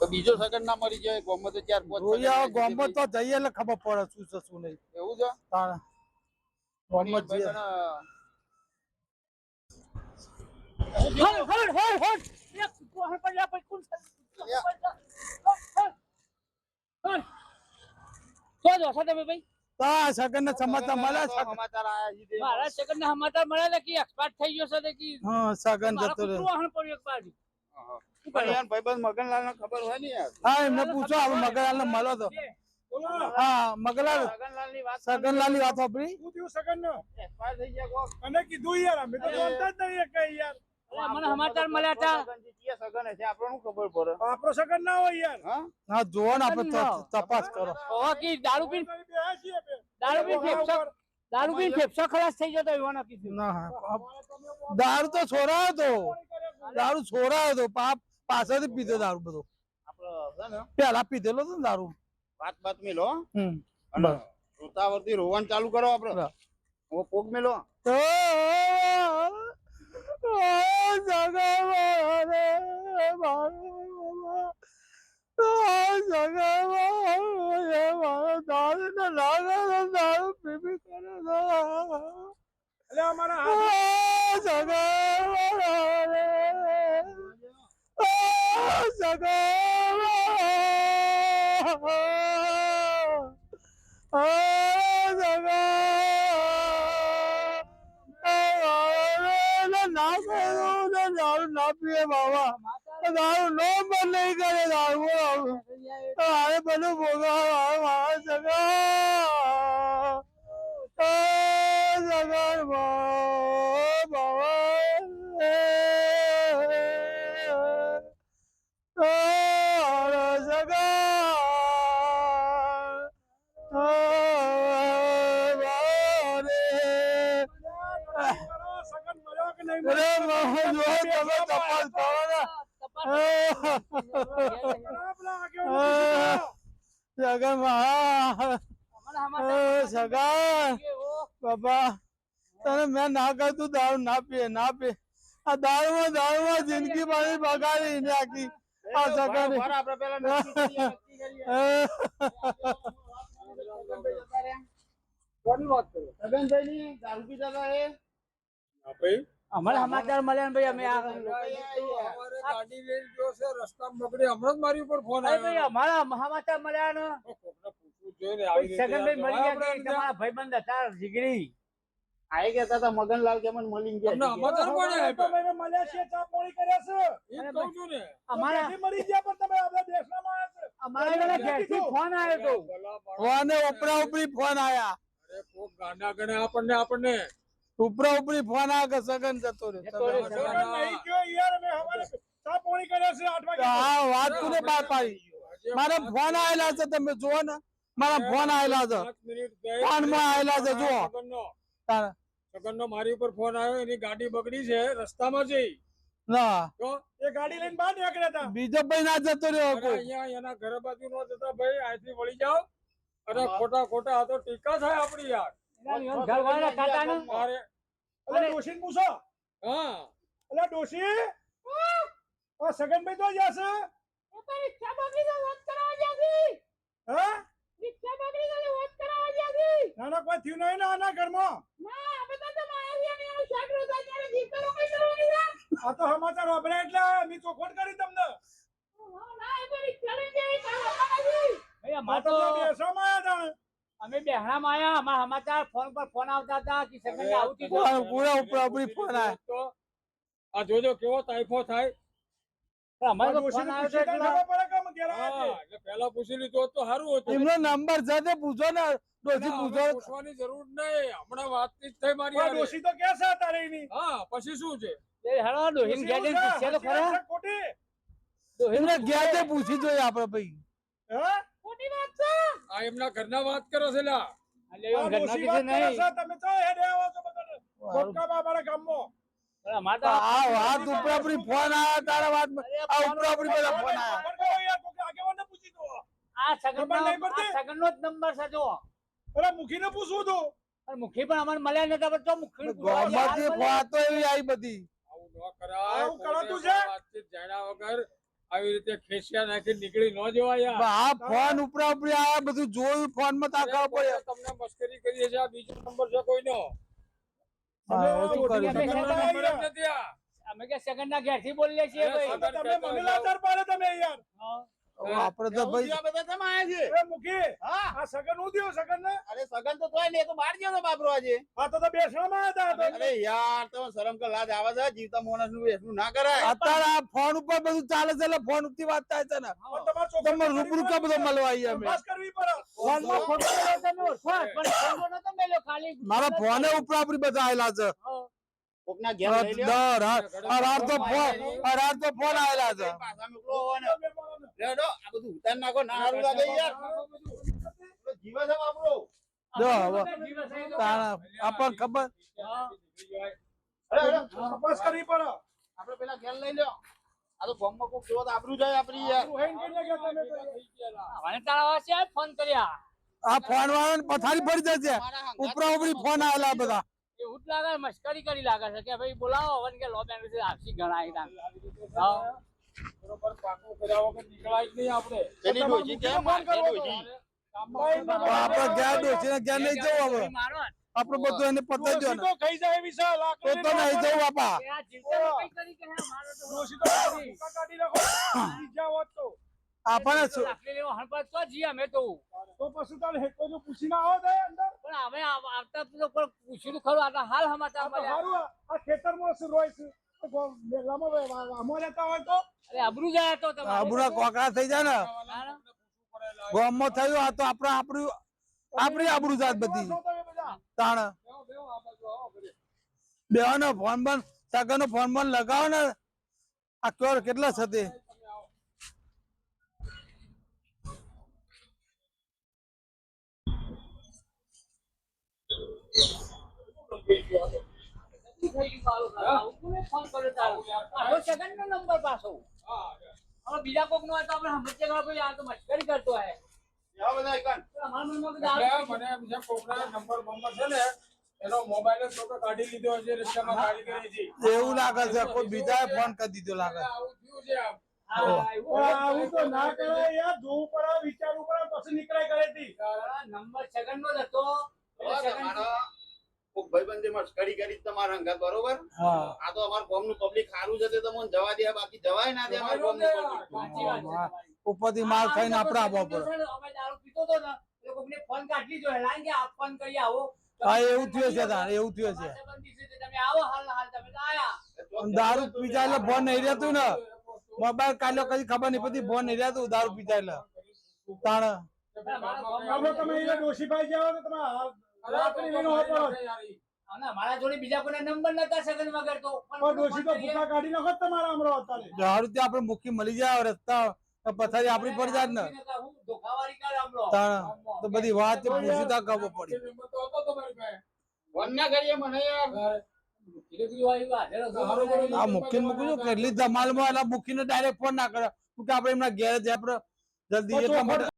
બીજો સગન ના મરી જાય ગોમત ચાર પાંચ આવી તો જઈએ એટલે ખબર પડે શું છે શું નહીં. એવું છે? તાણે. ગામમાં જઈએ. તને હળ હળ હળ હળ એક કોહણ પર લા પર કુલ હળ તો જો છો તમે ભાઈ? તો સગન ને સમાચાર મળ્યા તો સમાચાર આયા છે તે. મારા સેકન્ડ ના સમાચાર મળ્યા કે એક્સપર્ટ થઈ ગયો છે કે હા સગન જતો રહ્યો. કૂતરું વાહણ પડ્યું એક બાજુ હા. પણ યાર ભાઈબંધ મગનલાલ ને ખબર હોય ને યાર. હા એમને પૂછો હવે મગનલાલ ને મળો તો. હા મગનલાલ. મગનલાલની વાત સગનલાલની વાત સાંભળી શું થયું સગનનો? expire થઈ ગયા અને કીધું યાર અમે તો જાણતા જ નહીં કઈ યાર. મને સમાચાર મળ્યા હતા સગન છે, કયા સગન હશે આપણને ખબર પડે? આપણો સગન ના હોય યાર. હા? જોવો ને આપણે તપાસ કરો. ઓવા કે દારૂ પીને. દારૂ પીને ફેફસા દારૂ પીને ફેફસા ખલાસ થઈ જતો એવો કીધું ના હા. દારૂ તો છોડાયો તો દારૂ છોડાયો તો પાપ પાછળથી પીધો દારૂ બધો. પેલા પીધેલો તો ને દારૂ. વાત બાત મેલો અને રોતાવરથી રોવાનું ચાલુ કરો આપડે. હું પોગ મેલો. ઓ, જગા મારે, મારે, ઓ, જગા મારે, મારે દારૂ ને લાગે છે, દારૂ પી પી કરે છે. એટલે અમારા ઓ, હાથ જગા મારે, ઓ, જગા મારે, ઓ, જગા ના કરું ને દારૂ ના પીએ બાબા દારૂ નો બંધ નહીં કરે દારૂ હારે બધું ભોગવા મારા સગા એ સગા સગા સગા બાબા તને મેં ના કહ્યું દારૂ ના પીએ ના પીએ આ દારૂમાં દારૂમાં જિંદગી મારી બગાડી નાખી આ સગા બરાબર, આપણે પેલા નક્કી કરીએ, નક્કી કરીએ. સગનભાઈ જતા રહ્યા. કોની વાત કરો? સગનભાઈની દારૂ પીતા હતા એ? અમારા સમાચાર મળ્યા ને ભાઈ અમે આ ગાડી લઈને ગયો છે રસ્તામાં બગડી હમણાં મારી ઉપર ફોન ભાઈ અમારા સમાચાર મળ્યા ને. સગનભાઈ મળી ગયા કે તમારા ભાઈબંધ હતા જીગરી? આ એ હતા મગનલાલ કે મને મળી ગયા તમે મળ્યા છીએ ચા પાણી કર્યા છે? અમારા ક્યાંથી મળી ગયા પણ તમે આપણા દેશના માણસ છો. અમારા ઘેરથી ફોન આવ્યો હતો. ફોને ઉપરા ઉપરી ફોન આયા. આપણને આપણને. ઉપરા ઉપરી ફોન આ કે સગન જતો વાગે. હા વાત તું બાર પાડી? મારા ફોન આયેલા છે તમે જુઓ ને. મારા ફોન આયેલા છે. ફોનમાં આયેલા છે જુઓ. સગન નો મારી ઉપર ફોન આવ્યો એની ગાડી બગડી છે રસ્તામાં જઈ. ના. એ ગાડી લઈને બહાર નીકળ્યા હતા. બીજો ભાઈ ના જતો રહ્યો અહીંયા એના ઘર બાજુ નો જતા ભાઈ અહીંથી વળી જાઓ. અરે ખોટા ખોટા આ તો ટીકા થાય આપણી યાર. એના ઘરવાળા ખાતા ને મારે અરે, ડોશીને પૂછો. હા. અલા ડોશી. આ સગનભાઈ તો જ્યાં છે? રિક્ષા બગડી ગઈ વાત કરાવવા જાગી હા? રિક્ષા બગડી ગઈ વાત કરાવવા જાગી ના ના કોઈ થયું નહીં ને ઘરમાં? ના તો ને એવું સાગરો ત્યારે જીતરો કઈ કરવાની આ તો સમાચાર વાપર્યા એટલે મેં ચોખવટ કરી તમને. એ રિક્ષા તો ને. અમે બેહણા માયા આયા અમારા સમાચાર ફોન પર ફોન આવતા હતા કે સગન આવું પૂરા ઉપર આપણી ફોન આ જોજો કેવો તાઇફો થાય. પૂછી છે તો એટલે ખબર પડે કે અમે ઘેર આવ્યા હા, એટલે પહેલા પૂછી લીધું તો સારું હતું. એમનો નંબર છે પૂછો ને ડોસી પૂછો. પૂછવાની જરૂર નહીં. હમણાં વાતચીત થઈ મારી તો કે છે તારે હા પછી શું છે? હેડો ડોહીન? પૂછ્યા તો ખરા. તે પૂછી જોઈએ આપડે ભાઈ. હા? વાત આ એમના ઘરના વાત કરો છે લા. મુખી મુખીને પૂછવું તું. મુખી પણ અમારે મળ્યા નતા પણ તો મુખી ગોમાંથી વાતો એવી આવી બધી. આવું ન કરાય. આવું કરાતું છે? વાતચીત જાણ્યા વગર આવી રીતે ખેસિયા નાખી નીકળી ન જવાય યાર. આ ફોન ઉપરા ઉપરી આયા બધું જોયું ફોનમાં તાકા પડે. તમને મસ્કરી કરીએ છે આ બીજો નંબર છે કોઈનો. સગન આ. અમે કે સેકન્ડ ના ઘેરથી બોલીએ છીએ ભાઈ. તમે મને લાચાર પાડો તમે યાર. આપણે તો ભાઈ બધા તમે આયા છે? એ મૂકી હા. આ સગન હું દિયો સગન ને અરે સગન તો તોય ને એ તો બહાર ગયો તો બાપરો આજે. આ તો તો બેસવામાં હતા અરે યાર તમે શરમ કર લાજ આવે છે જીવતા માણસનું એટલું ના કરાય. અત્યારે આ ફોન ઉપર બધું ચાલે છે એટલે ફોન ઉપર વાત થાય છે ને. પણ તમારે રૂબરૂ કા બધો મળવા આવી અમે? બસ કરવી પડે. ફોનમાં ફોટો મેલ્યો તમે ફોન પણ ફોન નતો મેલ્યો, ખાલી મારા ફોને ઉપર ઉપરી બધા આયેલા છે. કોકના ઘેર લઈ લ્યો. અરાર તો ફોન અરાર તો ફોન આયેલા છે. પાછા મોકલો હોવાનો. રેડો આ બધું ઉતાર નાખો ના સારું લાગે યાર. જીવે છે બાપરો જો હવે વખત દિવસ આવી તો તારા આપણને ખબર. અરે અરે તપાસ કરવી પડે. આપણે પેલા ઘેર લઈ લ્યો. આ તો ગામમાં કોક જોવો આબરૂ જાય આપણી યાર ફોન કર્યા. આ ફોન વાળા પથારી પડી જશે. ઉપરા ઉપરી ફોન આવેલા બધા. એવું જ લાગે મશ્કરી કરી લાગે છે કે ભાઈ બોલાવો હવે કે લો બેન આપસી ગણાય તાન. બરોબર પાકું કર્યા વગર નીકળાય જ નહીં આપણે. પેલી ડોશી કેમ આપણે ઘેર ડોસીને ઘેર નહીં જવું હવે. મારો બધું એને પતાઈ દો તો ખાઈ જાય એવી તો તો નહીં જવું બાપા. કે આ જીવતામાં કંઈ કરી કે હે, મારો તો ડોશી તો ભૂકા કાઢી નાખો બીજા હોત તો. આપણને શું? લાકડી લેવા હણપાત તો જી અમે તો. તો પછી તારે હેકો જો પૂછીને આવો દે અંદર. પણ અમે આવતા તો પણ પૂછ્યું ખરું આ તો હાલ આ મળ્યા. સારું આ- ખેતરમાં શું રોય છે? તો તો? તો આબુના કોકરા થઈ જાય ને. ગામમાં થયું આ તો આપણે આપણું આપણી આબરૂ જાત બધી. તાણ. બેહો, બેહો, આ બાજુ આવો બેવાનો ફોન બંધ. સગનો ફોન બંધ લગાવો ને. આ કયો કેટલા છે થઈ ગયું મારું. આવું કોને ફોન કર્યો તારો? આનો સેકન્ડનો બીજા કોક નો હોય તો આપણે કરતો હે મને કોકના નંબર મોબાઈલ જ કાઢી લીધો છે રિક્ષામાં ગાડી કરી હતી એવું લાગે છે કોઈ બીજાએ ફોન કરી દીધો લાગે આવું થયું છે ના કરાય યાર જોવું પડે વિચારવું પછી નીકળાય ઘરેથી નંબર સેકન્ડ નો જ હતો ભાઈબંધે મસ્કરી કરી તમારા હંગાત બરોબર? આ તો અમાર ગામનું પબ્લિક સારું છે તે તમને જવા દે બાકી જવાય ના દે અમાર ગામનું સાચી વાત છે ઉપરથી માલ ખાઈને આપણે આવવા પડે અમે દારૂ પીતો તો ને લોકો મને ફોન કાઢી જો હેલાન કે આપ ફોન કરી આવો. હા એવું થયું છે તાર એવું થયું છે તમે આવો હાલ હાલ તમે આયા. દારૂ પીતા એટલે ફોન નહીં રહેતું ને. મોબાઈલ કાઢ્યો કઈ ખબર નહીં પડતી ફોન નહીં રહેતું દારૂ પીતા એટલે. તાણ. તમે ડોશીભાઈ જાઓ તો તમે મારા જોડે બીજા કોઈના નંબર નતા સગન વગર તો પણ તો ભૂકા કાઢી નાખો તમારા હમણાં અત્યારે દારૂ ત્યાં આપણે મૂકી મળી જાય રસ્તા પથારી આપણી પડી જાય ને તો બધી વાત પૂછતા ખબર પડી. આ મૂકીને મૂકું છું કેટલી ધમાલમાં એટલે મૂકીને ડાયરેક્ટ ફોન ના કરે કે આપડે એમના ઘેર જ આપણે જલ્દી